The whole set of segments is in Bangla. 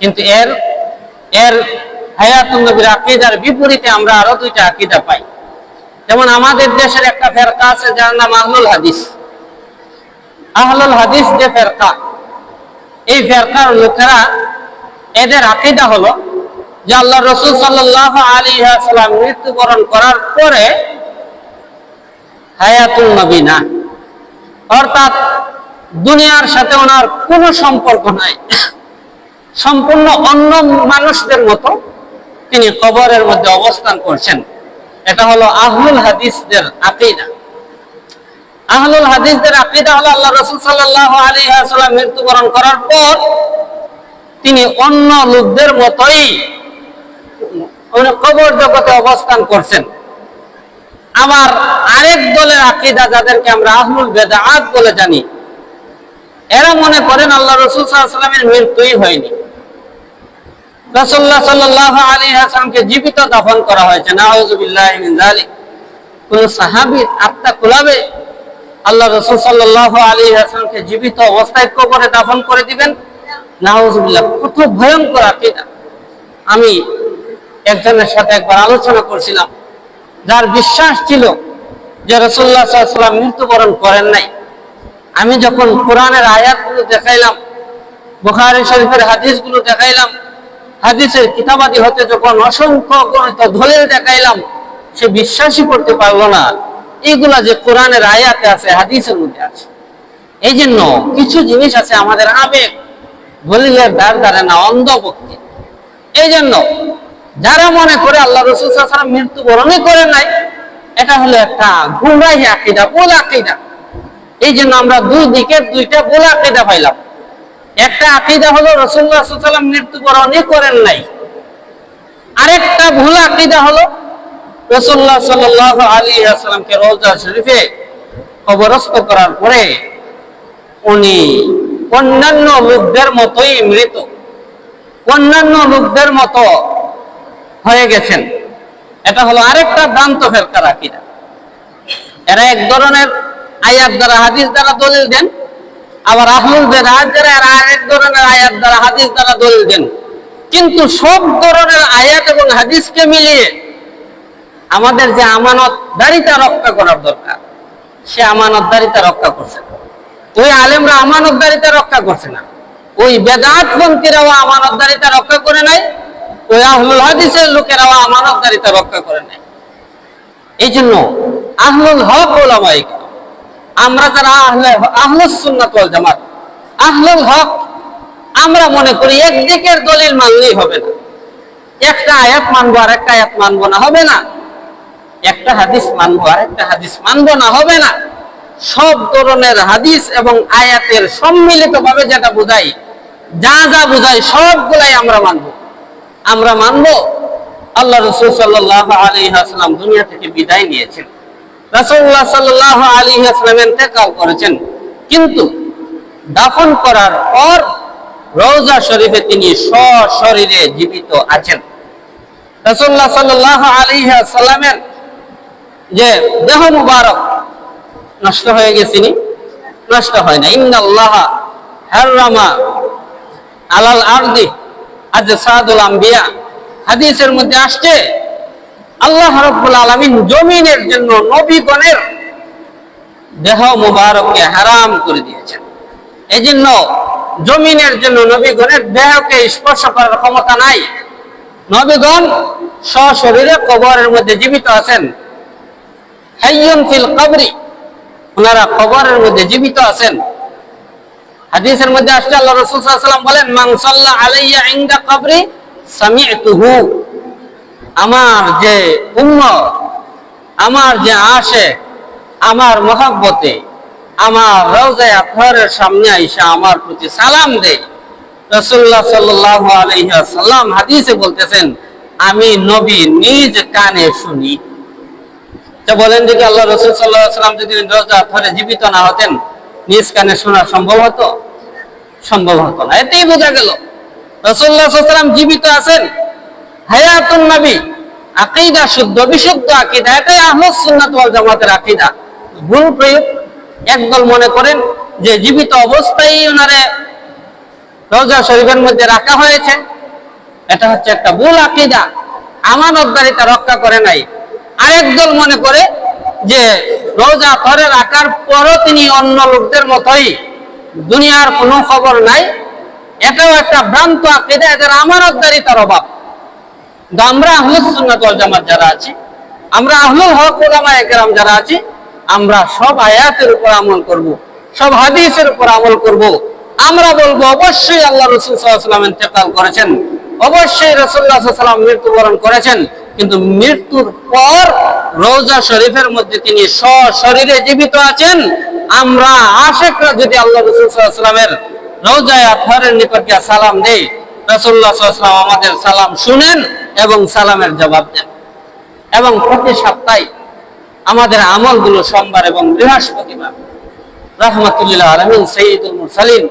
কিন্তু এর এর বিপরীতে আমরা আরও দুইটা আকীদা পাই। যেমন আমাদের দেশের একটা ফেরকা আছে, যার নাম আহলুল হাদিস। আহলুল হাদিস যে ফেরকা, এই ফেরকার লোকেরা এদের আকিদা হলো যে আল্লাহ রসুল সাল্লাহ আলী সাল্লাম মৃত্যুবরণ করার পরে হায়াতুল নবী না অর্থাৎ দুনিয়ার সাথে ওনার কোনো সম্পর্ক নাই। সম্পূর্ণ অন্য মানুষদের মতো তিনি কবরের মধ্যে অবস্থান করছেন। এটা হলো আহলুল হাদিসদের আকিদা। আহলুল হাদিসদের আকিদা হলো আল্লাহ রসুল সাল্লাহ আলী সাল্লাম মৃত্যুবরণ করার পর তিনি অন্য লোকদের মতোই উনি কবর জগতে অবস্থান করছেন। আবার আরেক দলের আকিদা যাদেরকে আমরা আহলুল বেদাআত বলে জানি, এরা মনে করেন আল্লাহ রসুল সাল্লামের মৃত্যুই হয়নি। রসুল্লাহ সাল্লাহ আলী হাসানকে জীবিত দাফন করা হয়েছে। নাউজুবিল্লাহ মিন যালিক। কোন সাহাবীর আত্মা কুলাবে আল্লাহ রসুল সাল্লাহ আলী হাসানকে জীবিত অবস্থায় কবরে দাফন করে দিবেন। নাউজুবিল্লাহ, কত ভয়ঙ্কর আকিদা। আমি একজনের সাথে একবার আলোচনা করছিলাম, যার বিশ্বাস ছিল যে রসুল্লাহ সাল্লাম মৃত্যুবরণ করেন নাই। আমি যখন কোরআনের আয়াতগুলো দেখাইলাম, বুখারি শরীফের হাদিসগুলো দেখাইলাম, হাদিসের কিতাবাদি হতে যখন অসংখ্য গণিত দলিল দেখাইলাম, সে বিশ্বাসই করতে পারল না। এইগুলা যে কোরআনের আয়াতে আছে, হাদিসের মধ্যে আছে। এই জন্য কিছু জিনিস আছে আমাদের আবেগ। দলিলের দ্বার দ্বারে না, অন্ধভক্তি। এই জন্য যারা মনে করে আল্লাহ রসুল সাল্লাম মৃত্যুবরণই করে নাই, এটা হলো একটা গুমরাহি আকিদা বোল আকিদা। এই জন্য আমরা দুই দিকের দুইটা বোল আকিদা পাইলাম। একটা আকিদা হলো রসুল্লাহ সাল্লাম মৃত্যুবরণই করেন নাই। আরেকটা ভুল আকিদা হলো রসুল্লাহ সাল্লাহ আলী আসসালামকে রোজা শরীফে কবরস্থ করার পরে উনি অন্যান্য লোকদের মতোই মৃত। অন্যান্য লোকদের মতো হয়ে গেছেন। এটা হলো আরেকটা ভ্রান্ত ফেরকার আকিদা। এরা এক ধরনের আয়াত দ্বারা, হাদিস দ্বারা দলিল দেন, আবার এরা আরেক ধরনের আয়াত দ্বারা, হাদিস দ্বারা দলিল দেন। কিন্তু সব ধরনের আয়াত এবং হাদিসকে মিলিয়ে আমাদের যে আমানত দারিতা রক্ষা করার দরকার, সে আমানত দারিতা রক্ষা করছে। ওই আলেমরা আমানত দারিতা রক্ষা করছে না। ওই বেদাত পন্থীরাও আমানত দারিতা রক্ষা করে নাই, ওই আহলুল হাদিসের লোকেরাও আমানত দারিতা রক্ষা করে নাই। এই জন্য আহলুল হক ওলামাই আমরা যারা আহলে আহলুস সুন্নাত জামাত, আহলুল হক, আমরা মনে করি একদিকের দলিল মানলেই হবে না। একটা আয়াত মানবো আর একটা আয়াত মানবো না, হবে না। একটা হাদিস মানবো আর একটা হাদিস মানবো না, হবে না। সব ধরনের হাদিস এবং আয়াতের সম্মিলিত ভাবে যেটা বোঝাই, যা যা বোঝাই, সবগুলাই আমরা মানব। আমরা মানব? আল্লাহ রসুল সাল্লাহ আলী আসলাম দুনিয়া থেকে বিদায় নিয়েছেন। রাসুল্লাহ সাল্লাহ আলী আসলাম ইন্তেকাল করেছেন। কিন্তু দাফন করার পর রওজা শরীফে তিনি সশরীরে জীবিত আছেন। রাসুল্লাহ সাল্লাহ আলী সাল্লামের যে দেহ মুবারক নষ্ট হয়ে গেছিনি? নষ্ট হয় না ইন্নাল্লাহ হাররামা আলাল আরদি আজ সাদুল আম্বিয়া। হাদিসের মধ্যে আসছে, আল্লাহ রাব্বুল আলামিন জমিনের জন্য নবীগণের দেহ মুবারককে হারাম করে দিয়েছেন। এই জন্য জমিনের জন্য নবীগণের দেহকে স্পর্শ করার ক্ষমতা নাই। নবীগণ সশরীরে কবরের মধ্যে জীবিত আছেন। হাইয়ুন ফিল কবরি ওনারা কবরের মধ্যে জীবিত আছেন। হাদিসের মধ্যে আসছে, আল্লাহ রাসূল ওয়াসাল্লাম বলেন সাল্লা আলাইয়া ইনদা কবরি সামি'তুহু। আমার যে উম্মত, আমার যে আশে, আমার মহব্বতে, আমার রওজায়ে আতহারের সামনে আইসা আমার প্রতি সালাম দেয়। রাসূলুল্লাহ সাল্লাল্লাহু আলাইহি ওয়াসাল্লাম হাদিসে বলতেছেন, আমি নবী নিজ কানে শুনি। বলেন যে আল্লাহ রসুল সাল্লাম যদি রোজা ধরে জীবিত না হতেন, নিজ কানে শোনা সম্ভব হতো? সম্ভব হতো না। এতেই বোঝা গেল রসুল্লাহ জীবিত আছেন। হায়াতুন নবী, আকিদা শুদ্ধ, বিশুদ্ধ আকিদা, এটাই আহমদ সুন্নাত জামাতের আকিদা। ভুল প্রয়োগ, একদল মনে করেন যে জীবিত অবস্থায় ওনারে রোজা শরীফের মধ্যে রাখা হয়েছে। এটা হচ্ছে একটা ভুল আকিদা। আমানতদারিতা রক্ষা করে নাই। আরেক দল মনে করে যে রোজা ধরে রাখার পরও তিনি অন্য লোকদের মতোই। দুনিয়ার কোনো খবর নাই। এটাও একটা ভ্রান্ত আকিদা, এদের আমানতদারিতার অভাব। কিন্তু আমরা আহলুস সুন্নাত জামাত যারা আছি, আমরা আহলুল হক ওলামা একরাম যারা আছি, আমরা সব আয়াতের উপর আমল করব, সব হাদিসের উপর আমল করব। আমরা বলব, অবশ্যই আল্লাহ রসুল সাল্লাম ইন্তেকাল করেছেন। অবশ্যই রসুল্লাহ সাল্লাম মৃত্যুবরণ করেছেন। কিন্তু মৃত্যুর পর রোজা শরীফের মধ্যে তিনি সশরীরে জীবিত আছেন। আমরা আশেকরা যদি আল্লাহ রসুল সাল্লামের রোজায় আথারের নিকট গিয়ে সালাম দেই রসুল্লাহ সাল্লাম আমাদের সালাম শুনেন এবং সালামের জবাব দেন। এবং প্রতি সপ্তাহে আমাদের আমলগুলো সোমবার এবং বৃহস্পতিবার। রহমতুল্লাহ আলমিন সঈদুল মুরসালিন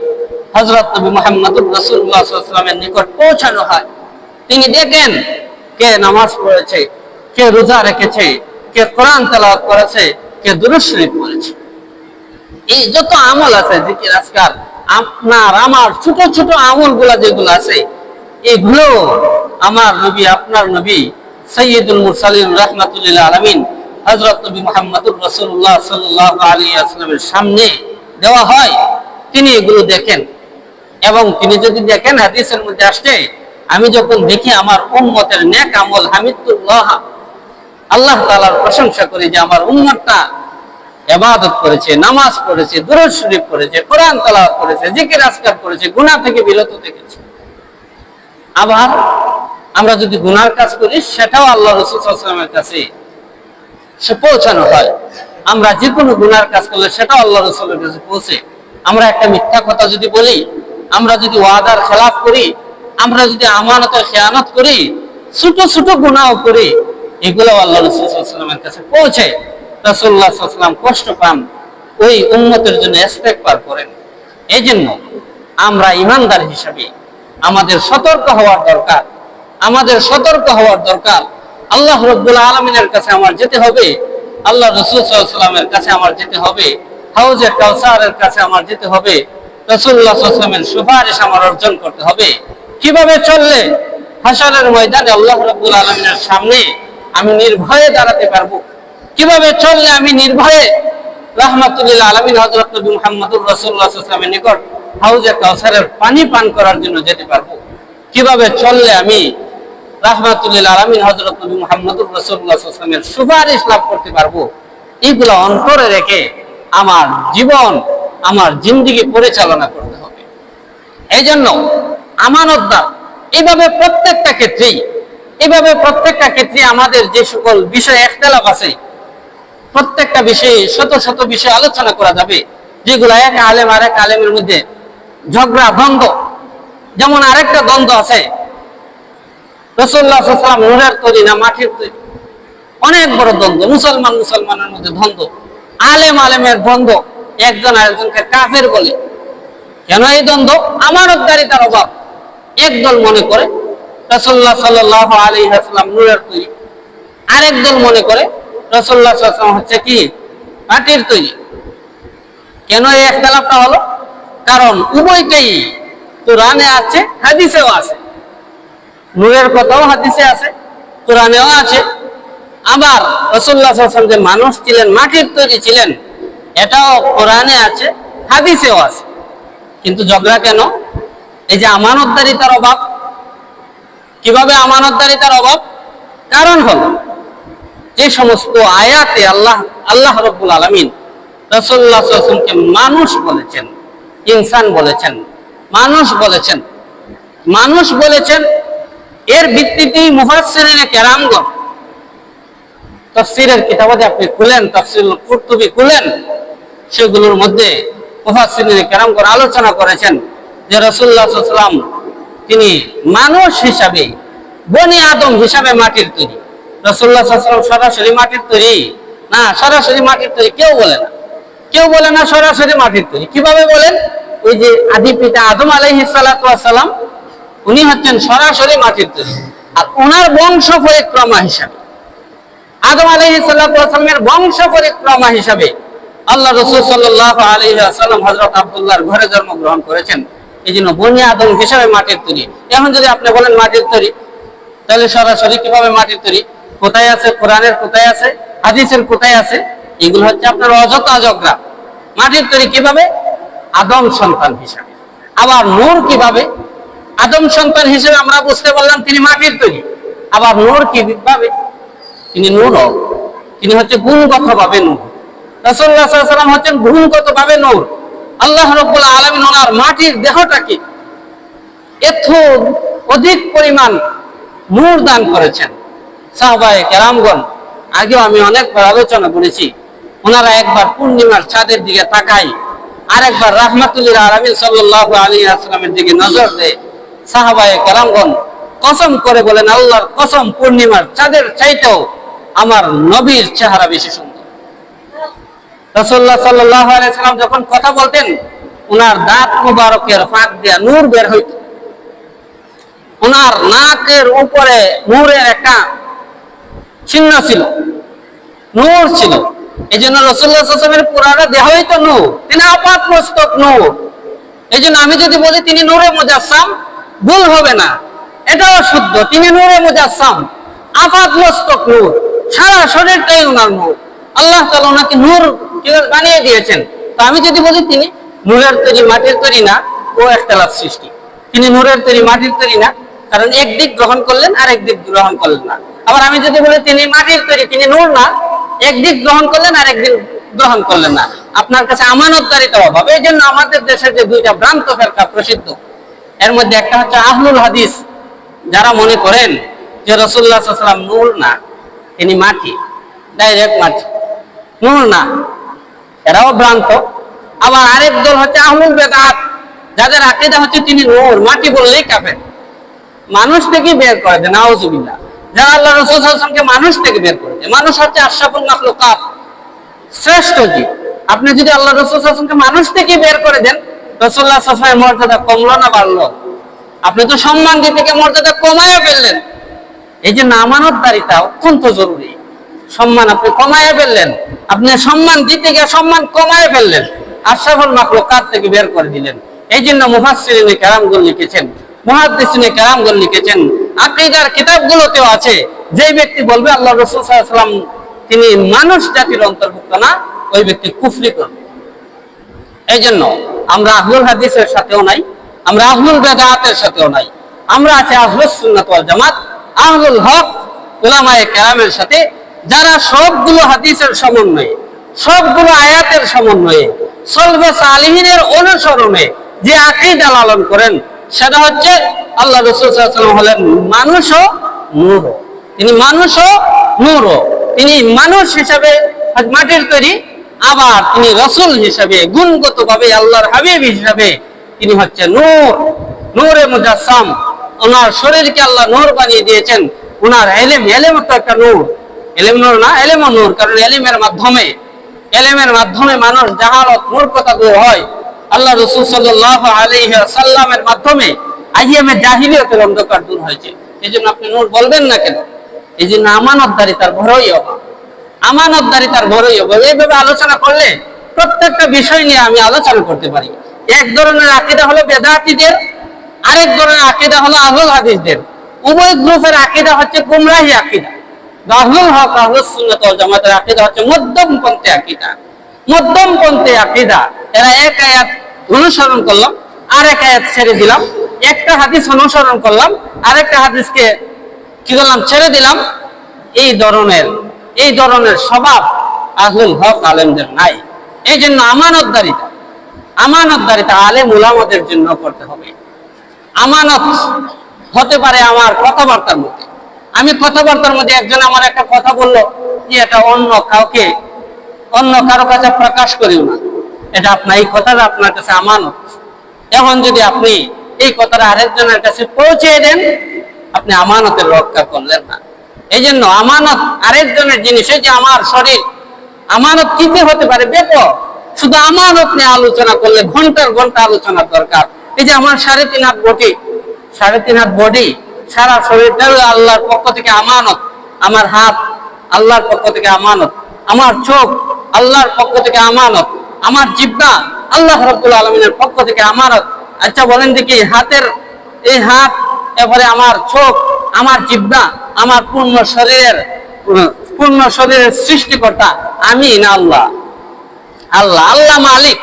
হজরত নবী মোহাম্মদুর রসুল্লাহ সাল্লামের নিকট পৌঁছানো হয়। তিনি দেখেন কে নামাজ পড়েছে, কে রোজা রেখেছে, কে কোরআন তেলাওয়াত করেছে, কে দুরুশরীফ পড়েছে। এই যত আমল আছে, জিকির আজকাল আপনার, আমার ছোট ছোট আমলগুলা যেগুলো আছে, এগুলো আমার নবী, আপনার নবী সৈয়দুল মুরসালিন রহমাতুল্লাহ আলমিন হজরত নবী মোহাম্মদুর রসুল্লাহ সাল্লাহ আলী আসলামের সামনে দেওয়া হয়। তিনি এগুলো দেখেন এবং তিনি যদি দেখেন হাদিসের মধ্যে আসছে আমি যখন দেখি আমার উম্মতের নেক আমল, হামিদুল্লাহ, আল্লাহ তালার প্রশংসা করি যে আমার উম্মতটা এবাদত করেছে, নামাজ পড়েছে, দুরুদ শরীফ কোরআন তেলাওয়াত করেছে, জিকির, আজকার করেছে, গুনাহ থেকে বিরত থেকেছে। আবার আমরা যদি গুনার কাজ করি, সেটাও আল্লাহ রসুল সাল্লামের কাছে সে পৌঁছানো হয়। আমরা যে কোনো গুনার কাজ করলে সেটাও আল্লাহ রসুলের কাছে পৌঁছে। আমরা একটা মিথ্যা কথা যদি বলি, আমরা যদি ওয়াদার খেলাফ করি আমরা যদি আমানতের খেয়ানত করি, ছোট ছোট গুণাও করি, এগুলো আল্লাহ রসুলের কাছে পৌঁছে। রসুল্লাহ সাল্লাম কষ্ট পান, ওই উন্নতের জন্য পার করেন। এই জন্য আমরা ইমানদার হিসাবে আমাদের সতর্ক হওয়ার দরকার, আমাদের সতর্ক হওয়ার দরকার। আল্লাহ রব্বুল আলমিনের কাছে আমার যেতে হবে, আল্লাহ রসুল সাল্লামের কাছে আমার যেতে হবে, হাউজে কাউসারের কাছে আমার যেতে হবে রসুল্লাহ সুপারিশ আমার অর্জন করতে হবে। কীভাবে চললে হাসানের ময়দানে আল্লাহ রব্বুল আলমিনের সামনে আমি নির্ভয়ে দাঁড়াতে পারব? কীভাবে চললে আমি নির্ভয়ে রহমতুল্লাহ আলমিন হজরত নবী মোহাম্মদুর রসুল্লাহামের নিকট হাউজে কাউসারের পানি পান করার জন্য যেতে পারব? কীভাবে চললে আমি রাহমাতুল্লাহ আলমিন হজরত নবী মোহাম্মদুর রসুল্লাহামের সুপারিশ লাভ করতে পারব? এইগুলো অন্তরে রেখে আমার জীবন, আমার জিন্দিগি পরিচালনা করতে হবে। এই জন্য আমানতদার। এভাবে প্রত্যেকটা ক্ষেত্রেই, এভাবে প্রত্যেকটা ক্ষেত্রে আমাদের যে সকল বিষয় একতলাপ আছে, প্রত্যেকটা বিষয়ে শত শত বিষয় আলোচনা করা যাবে, যেগুলো এক আলেম আর এক আলেমের মধ্যে ঝগড়া, দ্বন্দ্ব। যেমন আরেকটা দ্বন্দ্ব আছে রসুল্লাহাম নুরের তৈরি না মাটির তৈরি। অনেক বড় দ্বন্দ্ব, মুসলমান মুসলমানের মধ্যে দ্বন্দ্ব, আলেম আলেমের দ্বন্দ্ব, একজন আরেকজনকে কাফের বলে। কেন এই দ্বন্দ্ব? আমানতদারিতার অভাব। একদল মনে করে রসল্লাহ সাল্লাহ আলী হাসলাম নুরের তৈরি। আরেক দল মনে করে রসল্লাহ সাল্লাম হচ্ছে কি? মাটির তৈরি। কেন এই একতলাপটা হলো? কারণ উভয়কেই কোরআনে আছে, হাদিসেও আছে। নূরের কথাও হাদিসে আছে, কোরআনেও আছে। আবার রসুল্লাহ সাল্লাম যে মানুষ ছিলেন, মাটির তৈরি ছিলেন, এটাও কোরআনে আছে, হাদিসেও আছে। কিন্তু ঝগড়া কেন? এই যে আমানতদারিতার অভাব, কীভাবে আমানতদারিতার অভাব? কারণ হল, যে সমস্ত আয়াতে আল্লাহ আল্লাহ রব্বুল আলমিন রসুল্লাহামকে মানুষ বলেছেন, ইনসান বলেছেন, মানুষ বলেছেন মানুষ বলেছেন, এর ভিত্তিতেই মুহাসিরিনে কেরামগণ, তফসিরের কিতাবাদে আপনি খুলেন তফসিল কুর্তুবি খুলেন, সেগুলোর মধ্যে মুহাসিরিনে কেরামগণ আলোচনা করেছেন। যে রসুল্লাহ সাল্লাম তিনি মানুষ হিসাবে, বনি আদম হিসাবে মাটির তৈরি। রসুল্লাহ সাল্লাম সরাসরি মাটির তৈরি? না, সরাসরি মাটির তৈরি কেউ বলে না। কেউ বলে না সরাসরি মাটির তৈরি। কীভাবে বলেন? ওই যে আদি পিতা আদম আলাইহি সালাম উনি হচ্ছেন সরাসরি মাটির তৈরি। আর ওনার বংশ পরিক্রমা হিসাবে। আদম আলহিসাল্লামের বংশ পরিক্রমা হিসাবে আল্লাহ রসুল সাল্লাহ আলহিহাসাল্লাম হজরত আবদুল্লাহর ঘরে জন্মগ্রহণ করেছেন। এই জন্য বনি আদম হিসাবে মাটির তৈরি। এখন যদি আপনি বলেন মাটির তৈরি, তাহলে সরাসরি কীভাবে মাটির তৈরি? কোথায় আছে? কোরআনের কোথায় আছে? হাদিসের কোথায় আছে? এগুলো হচ্ছে আপনার অযথা অজগ্রা মাটির তৈরি কীভাবে? আদম সন্তান হিসাবে। আবার নূর কীভাবে? আদম সন্তান হিসেবে আমরা বুঝতে পারলাম তিনি মাটির তৈরি। আবার নূর কীভাবে? তিনি নূর। তিনি হচ্ছে গুণগত ভাবে নূর রাসুল্লাহাম হচ্ছেন গুণগত ভাবে নূর। আল্লাহ রব্বুল আলমিন ওনার মাটির দেহটাকে এত অধিক পরিমাণ নূর দান করেছেন। সাহবায় কেরামগণ, আগেও আমি অনেকবার আলোচনা করেছি, ওনারা একবার পূর্ণিমার চাঁদের দিকে তাকাই আর আরেকবার রাহমাতুল্লাহ আলমিন সাল্লাহ আলী আসলামের দিকে নজর দেয়। সাহাবায় কেরামগণ কসম করে বলেন, আল্লাহর কসম পূর্ণিমার চাঁদের চাইতেও আমার নবীর চেহারা বেশি রসল্লাহ সাল্লাহ যখন কথা বলতেন ওনার দাঁত মুবারকের ফাঁক দিয়া নূর বের হইত। ওনার নাকের উপরে নূরের একটা চিহ্ন ছিল। নূর ছিল। এই জন্য রসুল্লাহামের পুরাটা দেহই তো নূর। তিনি আপাত মস্তক নূর। এই জন্য আমি যদি বলি, তিনি নূরে মুজাসসাম ভুল হবে না। এটাও শুদ্ধ। তিনি নূরে মুজাসসাম আপাত মস্তক নূর। সারা শরীরটাই ওনার নূর। আল্লাহ তালা ওনাকে নূর বানিয়ে দিয়েছেন। তো আমি যদি বলি, তিনি নূরের তৈরি, মাটির তৈরি না, ও একতলাপ সৃষ্টি। তিনি নূরের তৈরি, মাটির তৈরি না, কারণ একদিক গ্রহণ করলেন আর একদিক গ্রহণ করলেন না। আবার আমি যদি বলি, তিনি মাটির তৈরি, তিনি নূর না একদিক গ্রহণ করলেন আর একদিক গ্রহণ করলেন না। আপনার কাছে আমানতদারিতা অভাব। এই জন্য আমাদের দেশের যে দুইটা ভ্রান্ত ফেরকা প্রসিদ্ধ, এর মধ্যে একটা হচ্ছে আহলুল হাদিস। যারা মনে করেন যে রসুল্লাহ নূর না, তিনি মাটি, ডাইরেক্ট মাটি। নূর না এরাও ভ্রান্ত। আবার আরেক দল হচ্ছে আহলুল বেদাত, যাদের আকিদা হচ্ছে তিনি নূর, মাটি বললেই কাফের। মানুষ থেকে বের করে দেয় নাওজুবিল্লাহ যারা আল্লাহ রসুল সাল্লামকে মানুষ থেকে বের করে দেয় মানুষ হচ্ছে আশরাফুল কাপ শ্রেষ্ঠ জীব। আপনি যদি আল্লাহ রসুল সাল্লামকে মানুষ থেকে বের করে দেন রসুল্লাহ সাল্লামের মর্যাদা কমলো না, বাড়লো। আপনি তো সম্মান দিতে মর্যাদা কমায় ফেললেন। এই যে নামানতদারিতা অত্যন্ত জরুরি। সম্মান আপনি কমায় ফেললেন। আপনি সম্মান দিতে গিয়ে সম্মান কমায় ফেললেন। আশরাফুল মাখলুকাত থেকে বের করে দিলেন? এই জন্য মুফাসসিরিনে কেরামগুল লিখেছেন, মুহাদ্দিসিনে কেরামগুল লিখেছেন, আকীদার কিতাবগুলোতেও আছে। যে ব্যক্তি বলবে আল্লাহ রাসূল ওয়াসাল্লাম, তিনি মানুষ জাতির অন্তর্ভুক্ত না, ওই ব্যক্তি কুফরি করবে। এই জন্য আমরা আহলুল হাদিসের সাথেও নাই, আমরা আহলুল বেদাতের সাথেও নাই। আমরা আছে আহলুস সুন্নাত জামাত, আহলুল হক উলামায়ে কেরামের সাথে যারা সবগুলো হাদিসের সমন্বয়ে, সবগুলো আয়াতের সমন্বয়ে সলবে সালিহিনের অনুসরণে যে আকীদা লালন করেন, সেটা হচ্ছে আল্লাহ রসুল হলেন মানুষও নূর তিনি মানুষও নূর তিনি মানুষ হিসাবে মাটির তৈরি, আবার তিনি রসুল হিসাবে গুণগত ভাবে আল্লাহর হাবিব হিসাবে তিনি হচ্ছে নূর। নূরে মুজাসসাম। ওনার শরীরকে আল্লাহ নূর বানিয়ে দিয়েছেন। ওনার এলেম এলেম তো একটা নূর। এলেম না, এলেম নূর, কারণ এলেমের মাধ্যমে এলেমের মাধ্যমে মানুষ জাহালত মূর্খতা দূর হয়। আল্লাহ রসুল সাল্লাহ সাল্লামের মাধ্যমে আইয়ামে জাহিলিয়তের অন্ধকার দূর হয়েছে। এই জন্য আপনি নূর বলবেন না কেন? এই জন্য আমানতদারিতার বড়ই অভাব। আমানতদারিতার বড়ই অভাব। এইভাবে আলোচনা করলে প্রত্যেকটা বিষয় নিয়ে আমি আলোচনা করতে পারি। এক ধরনের আকিদা হলো বেদাতিদের, আরেক ধরনের আকিদা হলো আহুল হাদিসদের। উভয় গ্রুপের আকিদা হচ্ছে গুমরাহি আকিদা। আহলুল হক আহলুস সুন্নাত ওয়াল জামাতের আকীদা হচ্ছে মধ্যম পন্থী আকীদা। মধ্যম পন্থী আকীদা। এরা এক আয়াত অনুসরণ করলাম আর এক আয়াত ছেড়ে দিলাম, একটা হাদিস অনুসরণ করলাম, আরেকটা হাদিসকে কি করলাম? ছেড়ে দিলাম। এই ধরনের এই ধরনের স্বভাব আহলুল হক আলেমদের নাই। এই জন্য আমানতদারিতা আমানতদারিতা আলেম উলামাদের জন্য করতে হবে। আমানত হতে পারে আমার কথাবার্তার মধ্যে। আমি কথাবার্তার মধ্যে একজন আমার একটা কথা বলল যে এটা অন্য কাউকে, অন্য কারও কাছে প্রকাশ করিও না। এটা আপনার, এই কথাটা আপনার কাছে আমানত। এখন যদি আপনি এই কথাটা আরেকজনের কাছে পৌঁছে দেন, আপনি আমানতের রক্ষা করলেন না। এই জন্য আমানত আরেকজনের জিনিস যে আমার শরীর, আমানত কিতে হতে পারে? দেখো, শুধু আমানত নিয়ে আলোচনা করলে ঘণ্টার ঘণ্টা আলোচনার দরকার। এই যে আমার সাড়ে তিন হাত বটি সাড়ে তিন হাত বডি সারা শরীরটা আল্লাহর পক্ষ থেকে আমানত। আমার হাত আল্লাহর পক্ষ থেকে আমানত। আমার চোখ আল্লাহর পক্ষ থেকে আমানত। আমার জিব্বা আল্লাহ রব্বুল আলমিনের পক্ষ থেকে আমানত। আচ্ছা বলেন দেখি, হাতের এই হাত, এরপরে আমার চোখ, আমার জিব্বা, আমার পূর্ণ শরীরের পূর্ণ শরীরের সৃষ্টিকর্তা আমি না আল্লাহ? আল্লাহ আল্লাহ মালিক।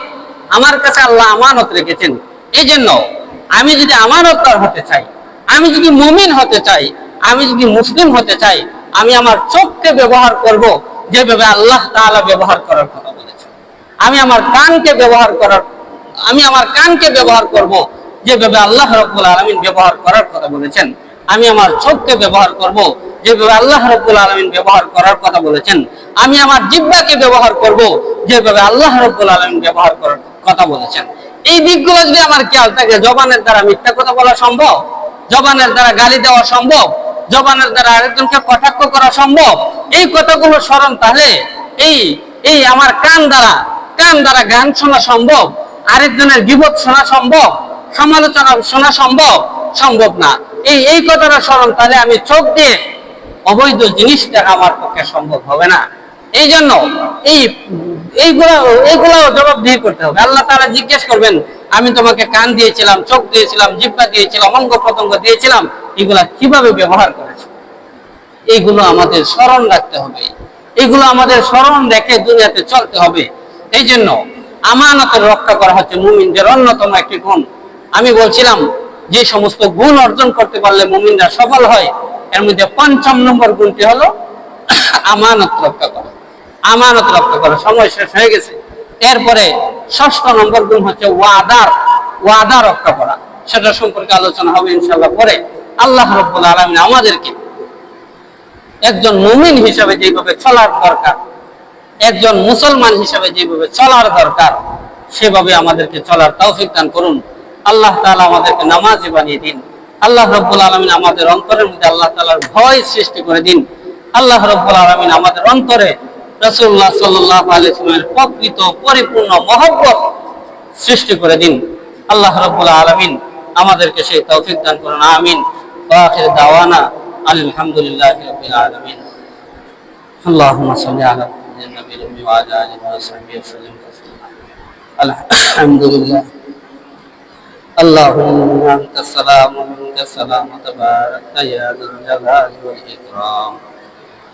আমার কাছে আল্লাহ আমানত রেখেছেন। এই জন্য আমি যদি আমানতদার হতে চাই আমি যদি মুমিন হতে চাই, আমি যদি মুসলিম হতে চাই, আমি আমার চোখকে ব্যবহার করব যেভাবে আল্লাহ তাআলা ব্যবহার করার কথা বলেছেন। আমি আমার কানকে ব্যবহার করার, আমি আমার কানকে ব্যবহার করব যেভাবে আল্লাহ রব্বুল আলমিন ব্যবহার করার কথা বলেছেন। আমি আমার চোখকে ব্যবহার করব যেভাবে আল্লাহ রব্বুল আলমিন ব্যবহার করার কথা বলেছেন। আমি আমার জিব্বাকে ব্যবহার করব যেভাবে আল্লাহ রব্বুল আলমিন ব্যবহার করার কথা বলেছেন। এই দিকগুলো যদি আমার খেয়াল থাকে, জবানের দ্বারা মিথ্যা কথা বলা সম্ভব? জবানের দ্বারা গালি দেওয়া সম্ভব, জবানের দ্বারা আরেকজনকে কটাক্ষ করা সম্ভব? এই কথাগুলো স্মরণ তাহলে এই এই আমার কান দ্বারা কান দ্বারা গান শোনা সম্ভব, আরেকজনের বিপদ শোনা সম্ভব, সমালোচনা শোনা সম্ভব? সম্ভব না। এই এই কথাটা স্মরণ তাহলে আমি চোখ দিয়ে অবৈধ জিনিসটা আমার পক্ষে সম্ভব হবে না। এই জন্য এই, এইগুলো এইগুলো জবাবদিহি করতে হবে। আল্লাহ তারা জিজ্ঞেস করবেন আমি তোমাকে কান দিয়েছিলাম, চোখ দিয়েছিলাম, জিব্বা দিয়েছিলাম অঙ্গ প্রত্যঙ্গ দিয়েছিলাম, এগুলা কীভাবে ব্যবহার করেছে? এইগুলো আমাদের স্মরণ রাখতে হবে। এগুলো আমাদের স্মরণ রেখে দুনিয়াতে চলতে হবে। এই জন্য আমানতের রক্ষা করা হচ্ছে মুমিনদের অন্যতম একটি গুণ। আমি বলছিলাম, যে সমস্ত গুণ অর্জন করতে পারলে মুমিনরা সফল হয়, এর মধ্যে পঞ্চম নম্বর গুণটি হলো আমানত রক্ষা করা। আমানত রক্ষা করা সময় শেষ হয়ে গেছে। এরপরে ষষ্ঠ নম্বর গুণ হচ্ছে ওয়াদার, ওয়াদা রক্ষা করা। সেটা সম্পর্কে আলোচনা হবে ইনশাল্লাহ পরে। আল্লাহ রব্বুল আলমিন আমাদেরকে একজন মুমিন হিসাবে যেভাবে চলার দরকার, একজন মুসলমান হিসাবে যেভাবে চলার দরকার, সেভাবে আমাদেরকে চলার তৌফিক দান করুন। আল্লাহ তাআলা আমাদেরকে নামাজি বানিয়ে দিন। আল্লাহ রব্বুল আলমিন আমাদের অন্তরের মধ্যে আল্লাহ তাআলার ভয় সৃষ্টি করে দিন। আল্লাহ রব্বুল আলমিন আমাদের অন্তরে রসুল্লাহ সাল্লাহ আলিয়াল্লামের প্রকৃত পরিপূর্ণ মহব্বত সৃষ্টি করে দিন আল্লাহ রব্বুল আলমিন আমাদেরকে সেই তৌফিক দান করুন আমিন ওয়াখির দাওয়ানা আলহামদুলিল্লাহ রবিল আলমিন اللهم صل على النبي الأمي وعلى آله وصحبه وسلم تسليما الحمد لله اللهم أنت السلام ومنك السلام تبارك يا ذا الجلال والإكرام